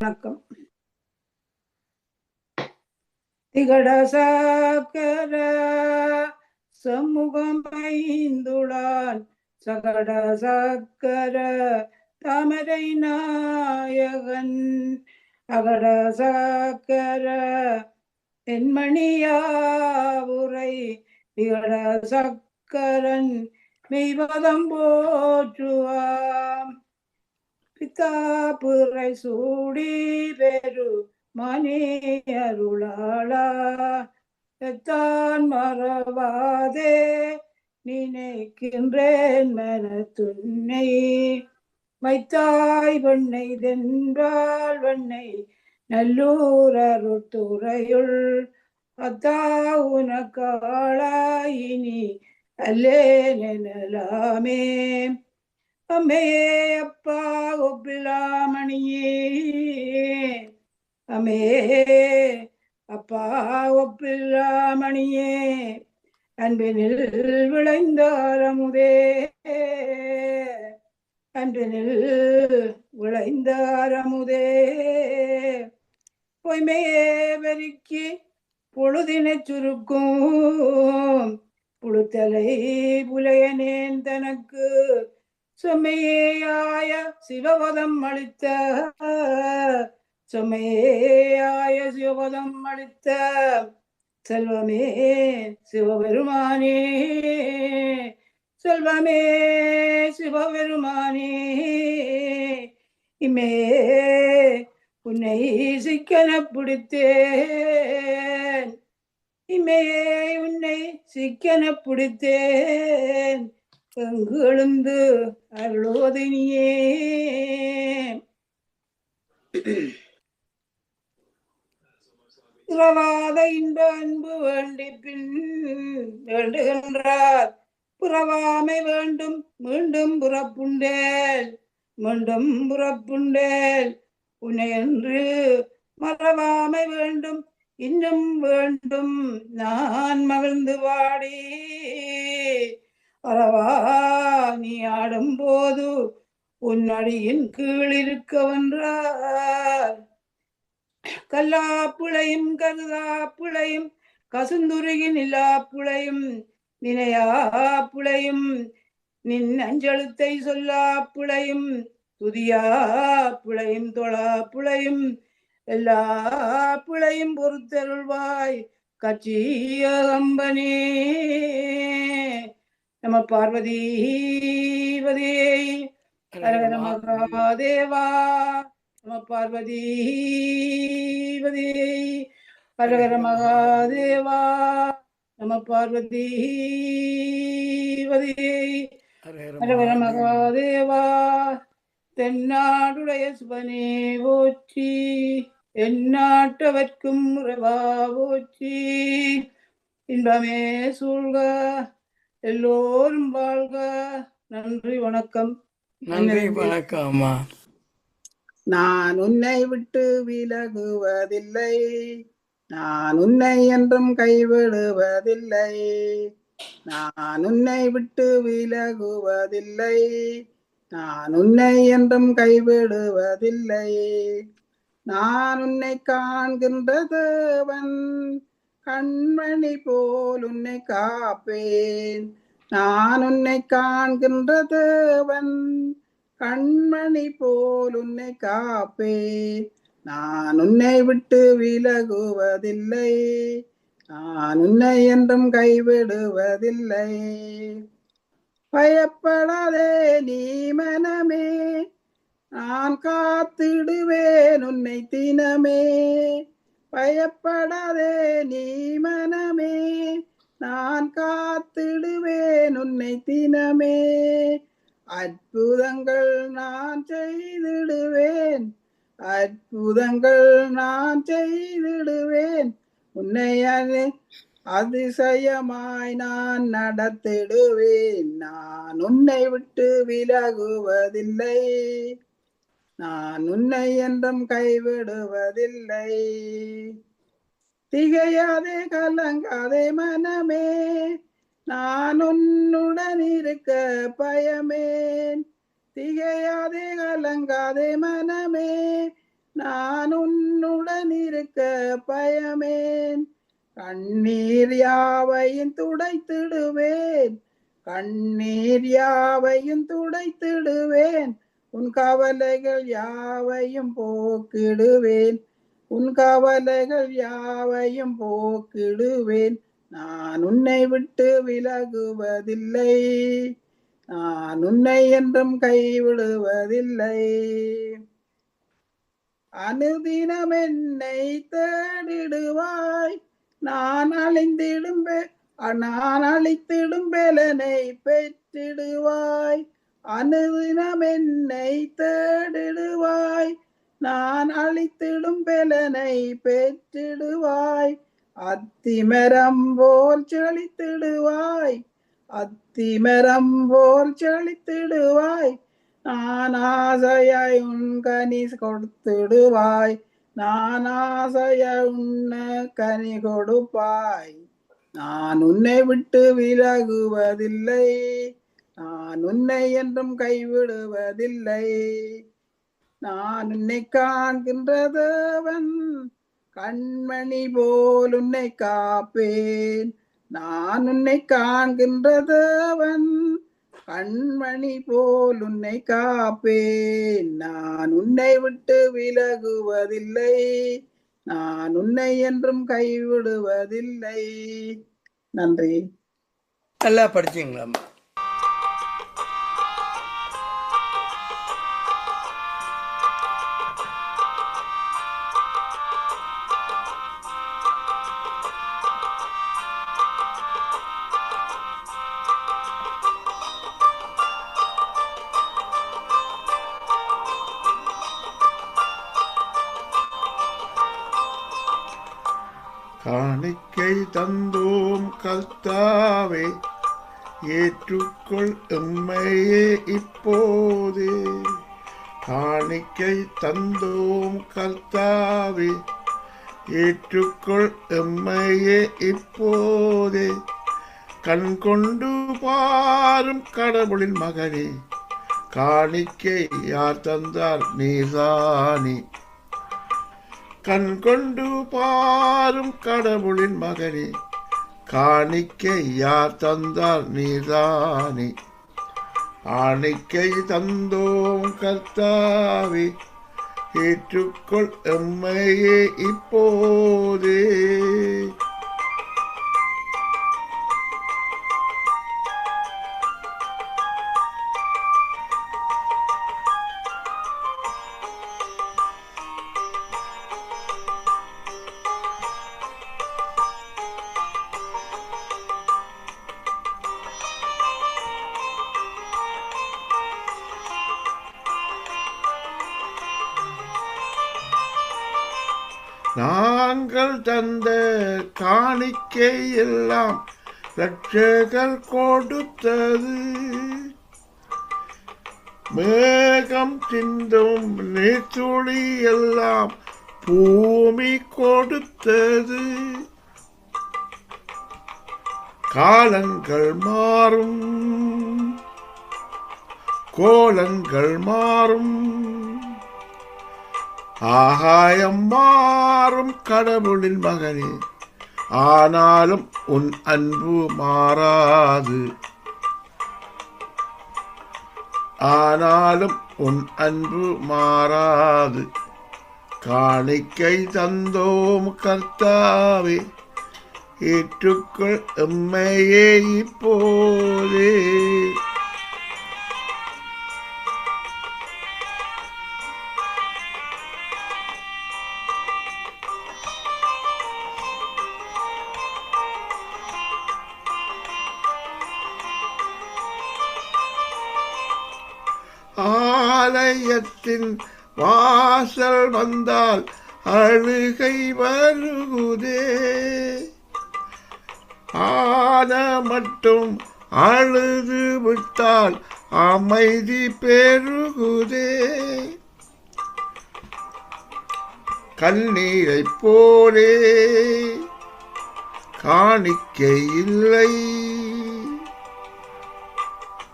வணக்கம். திகட சாக்கர சமூகமைந்துளான் சகட சாக்கர தாமரை நாயகன். அகட சாக்கர தென்மணியாவுரை திகட சக்கரன் மெய்வதம் போற்றுவாம். காப்புரை சூடி பெரு மணி அருளாளா. எத்தான் மறவாதே நினைக்கின்றேன் மன துன்னை வைத்தாய் வெண்ணை தென்றால் வண்ணை நல்லூர் அருத்துறையுள் அத்தா உனக்காளாயினி அல்லே நெனலாமே அம்மையே அப்பா ஒப்பிலாமணியே அம்மே அப்பா ஒப்பில்லாமணியே அன்பினில் விளைந்த அறமுதே அன்பினில் விளைந்த அறமுதே பொய்மையே வெறுக்கி பொழுதினை சுருக்கும். புழுத்தலை புலையனேன் தனக்கு. சுமையாய சிவபதம் அளித்த சுமையாய சிவபதம் அளித்த செல்வமே சிவபெருமானே செல்வமே சிவபெருமானே. இமே உன்னை சிக்கன பிடித்தேன். இமையே உன்னை சிக்கன பிடித்தேன். எங்கெழுந்து அருளோதினியே புறவாத இன்ப அன்பு வேண்டி பின் வேண்டுகின்றார். புறவாமை வேண்டும் மீண்டும் புறப்புண்டேல் மீண்டும் புறப்புண்டேல். உனையன்று மறவாமை வேண்டும் இன்னும் வேண்டும் நான் மகிழ்ந்து வாடி. அறவா நீ ஆடும் போது உன் அடியின் கீழ் இருக்க வென்றார் கல்லாப்புளையும் கருதாப்புளையும் கசுந்துருகி நிலாப்புளையும் நினையாப்புளையும் நின் அஞ்செழுத்தை சொல்லாப்புளையும் துதியாப்புளையும் தொழாப்புளையும் எல்லா புழையும் பொறுத்தருள்வாய் கட்சியகம்பனே நம பார்வதீபதே ஹரஹர மகாதேவா. நம பார்வதீபதே ஹரஹர மகாதேவா. நம பார்வதீபதே ஹரஹர மகாதேவா. தென்னாடுடைய சுபனே போற்றி. எந்நாட்டவர்க்கும் உறவா போற்றி. இன்பமே சூழ்க. எல்லோரும் வாழ்க. நன்றி வணக்கம். நன்றி வணக்கம் அம்மா நான் உன்னை விட்டு விலகுவதில்லை. நான் உன்னை என்றும் கைவிடுவதில்லை. நான் உன்னை விட்டு விலகுவதில்லை. நான் உன்னை என்றும் கைவிடுவதில்லை. நான் உன்னை காண்கின்ற தேவன். கண்மணி போல் உன்னை காப்பேன். நான் உன்னை காண்கின்ற தேவன். கண்மணி போல் உன்னை காப்பேன். நான் உன்னை விட்டு விலகுவதில்லை. நான் உன்னை என்றும் கைவிடுவதில்லை. பயப்படாதே நீ மனமே. நான் காத்திடுவேன் உன்னை தினமே. பயப்படாதே நீ மனமே. நான் காத்திடுவேன் உன்னை தினமே. அற்புதங்கள் நான் செய்திடுவேன். அற்புதங்கள் நான் செய்திடுவேன். உன்னை அதிசயமாய் நான் நடத்திடுவேன். நான் உன்னை விட்டு விலகுவதில்லை. நான் உன்னை என்றும் கைவிடுவதில்லை. திகையாதே கலங்காதே மனமே நான் உன்னுடன் இருக்க பயமேன். திகையாதே கலங்காதே மனமே நான் உன்னுடன் இருக்க பயமேன். கண்ணீர் யாவையும் துடைத்திடுவேன் கண்ணீர் யாவையும் துடைத்திடுவேன். உன் கவலைகள் யாவையும் போக்கிடுவேன். உன் கவலைகள் யாவையும் போக்கிடுவேன். நான் உன்னை விட்டு விலகுவதில்லை. நான் உன்னை என்றும் கைவிடுவதில்லை. அனுதினம் என்னை தேடிடுவாய். நான் அழிந்திடும் நான் அழித்திடும் பெலனை பெற்றிடுவாய். அனுதினம் என்னை தேடிடுவாய் நான் அழித்திடும் பெலனை பெற்றிடுவாய். அத்திமரம் போல் செழித்திடுவாய். அத்திமரம் போல் செழித்திடுவாய். நான் ஆசையாய் உன் கனி கொடுத்திடுவாய். நான் ஆசைய உன்ன கனி கொடுப்பாய். நான் உன்னை விட்டு விலகுவதில்லை. நான் உன்னை என்றும் கைவிடுவதில்லை. நான் உன்னை காண்கின்றதவன். கண்மணி போல் உன்னை காப்பேன். நான் உன்னை காண்கின்றதவன். கண்மணி போல் உன்னை காப்பேன். நான் உன்னை விட்டு விலகுவதில்லை. நான் உன்னை என்றும் கைவிடுவதில்லை. நன்றி. நல்லா படிச்சீங்களாம்மா. தந்தோம் கர்த்தாவே ஏற்றுக்கொள் எம்மையே இப்போதே. காணிக்கை தந்தோம் கர்த்தாவே ஏற்றுக்கொள் எம்மையே இப்போதே. கண் கொண்டு பாரும் கடவுளின் மகனே காணிக்கை யார் தந்தார்? நீதானே. கண் கொண்டு பாரும் கடவுளின் மகனே. காணிக்கை யார் தந்தார் நீதானே. ஆணிக்கை தந்தோம் கர்த்தாவே ஏற்றுக்கொள் எம்மையே இப்போதே. நாங்கள் தந்த காணிக்கை எல்லாம் ரட்சகர் கொடுத்தது. மேகம் சிந்தும் நீச்சுளி எல்லாம் பூமி கொடுத்தது. காலங்கள் மாறும் கோலங்கள் மாறும். ஆகாயம் மாறும் கடவுளின் மகனே. ஆனாலும் உன் அன்பு மாறாது. ஆனாலும் உன் அன்பு மாறாது. காணிக்கை தந்தோம் கர்த்தாவே ஏற்றுக்கொள் எம்மையே இப்போதே. ஆலயத்தின் வாசல் வந்தால் அழுகை வருகுதே ஆன மட்டும் அழுது விட்டால் அமைதி பெருகுதே. கண்ணீரைப் போலே காணிக்கை இல்லை.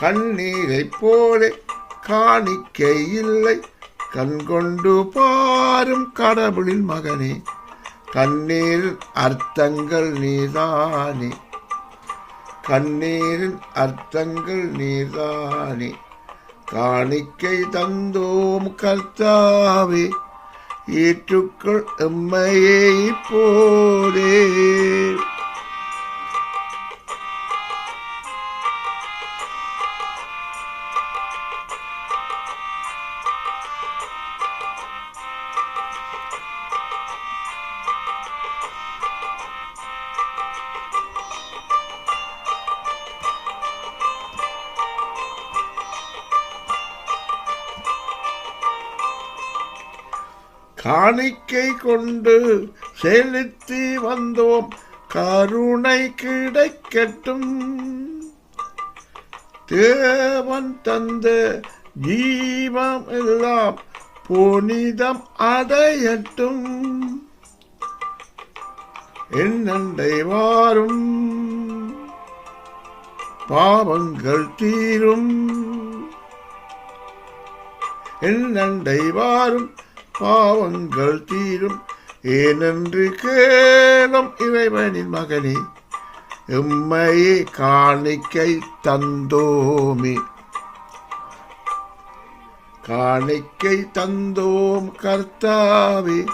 கண்ணீரைப் போலே காணிக்கை இல்லை. கண்கொண்டு பாரும் கடவுளின் மகனே. கண்ணீரின் அர்த்தங்கள் நீதானே. கண்ணீரின் அர்த்தங்கள் நீதானே. காணிக்கை தந்தோம் கர்த்தாவே. ஏற்றுக்கள் எம்மையே இப்போதே. காணிக்கை கொண்டு செலுத்தி வந்தோம். கருணை கிடைக்கட்டும். தேவன் தந்த ஜீவம் எல்லாம் புனிதம் அடையட்டும். என்னண்டை வாரும். பாவங்கள் தீரும். என்னண்டை வாரும். பாவங்கள் தீரும். ஏனென்று கேளும் இறைவனின் மகனே எம்மையே காணிக்கை தந்தோமே. காணிக்கை தந்தோம் கர்த்தாவே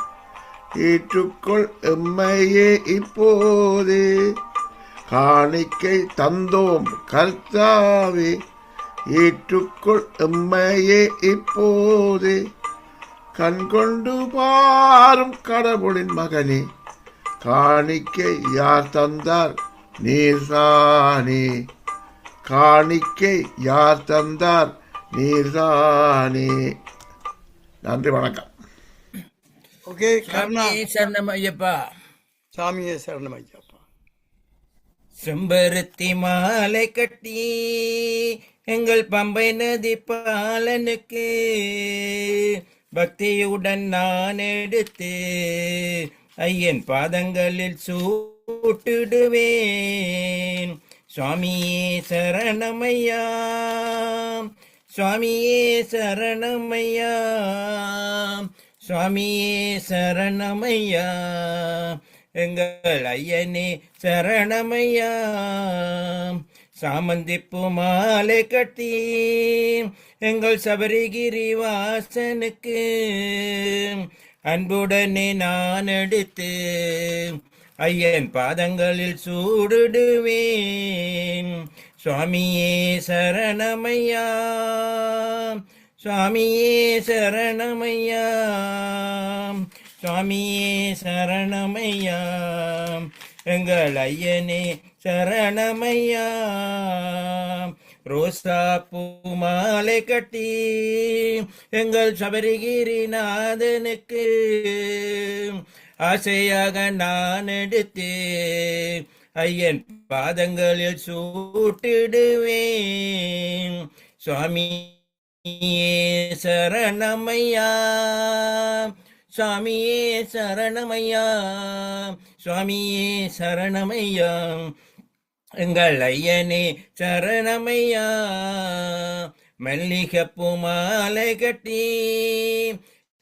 ஏற்றுக்கொள் எம்மையே இப்போதே. காணிக்கை தந்தோம் கர்த்தாவே ஏற்றுக்கொள் எம்மையே இப்போதே. கண்கொண்டு பாரும் கடவுளின் மகனே காணிக்கை யார் தந்தார்? நீர்தானே. காணிக்கை யார் தந்தார்? நீர்தானே. நன்றி வணக்கம். ஓகே கருணா. சாமியே சரணம் ஐயப்பா. சாமியே சரணம் ஐயாப்பா. செம்பருத்தி மாலை கட்டி எங்கள் பம்பை நதி பாலனுக்கு பக்தியுடன் நான் எடுத்து ஐயன் பாதங்களில் சூட்டிடுவேன். சுவாமியே சரணமையா. சுவாமியே சரணமையா. சுவாமியே சரணமையா. எங்கள் ஐயனே சரணமையா. சாமந்திப்பு மாலை கட்டி எங்கள் சபரிகிரி வாசனுக்கு அன்புடனே நான் எடுத்து ஐயன் பாதங்களில் சூடுடுவேன். சுவாமியே சரணமையா. சுவாமியே சரணமையா. சுவாமியே சரணமையா. எங்கள் ஐயனே சரணமையா. ரோசா பூ மாலை கட்டி எங்கள் சபரிகிரி நாதனுக்கு ஆசையாக நான் எடுத்தேன். ஐயன் பாதங்களில் சூட்டிடுவேன். சுவாமி சரணமையா. சுவாமியே சரணமையா. சுவாமியே சரணமையா. எங்கள் ஐயனே சரணமையா. மல்லிகப்பூ மாலை கட்டி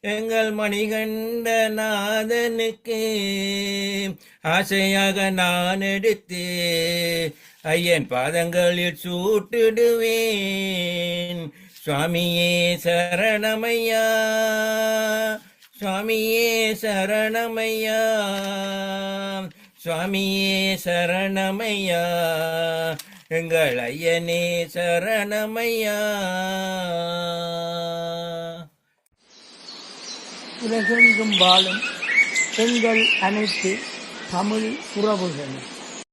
எங்கள் மணிகண்ட நாதனுக்கு ஆசையாக நான் எடுத்து ஐயன் பாதங்களில் சூட்டிடுவேன். சுவாமியே சரணமையா. சுவாமியே சரணமையா. சுவாமியே சரணமையா. எங்கள் ஐயனே சரணமையா. உலகெங்கும் வாழும் பெண்கள் அனைத்து தமிழ் உறவுகள்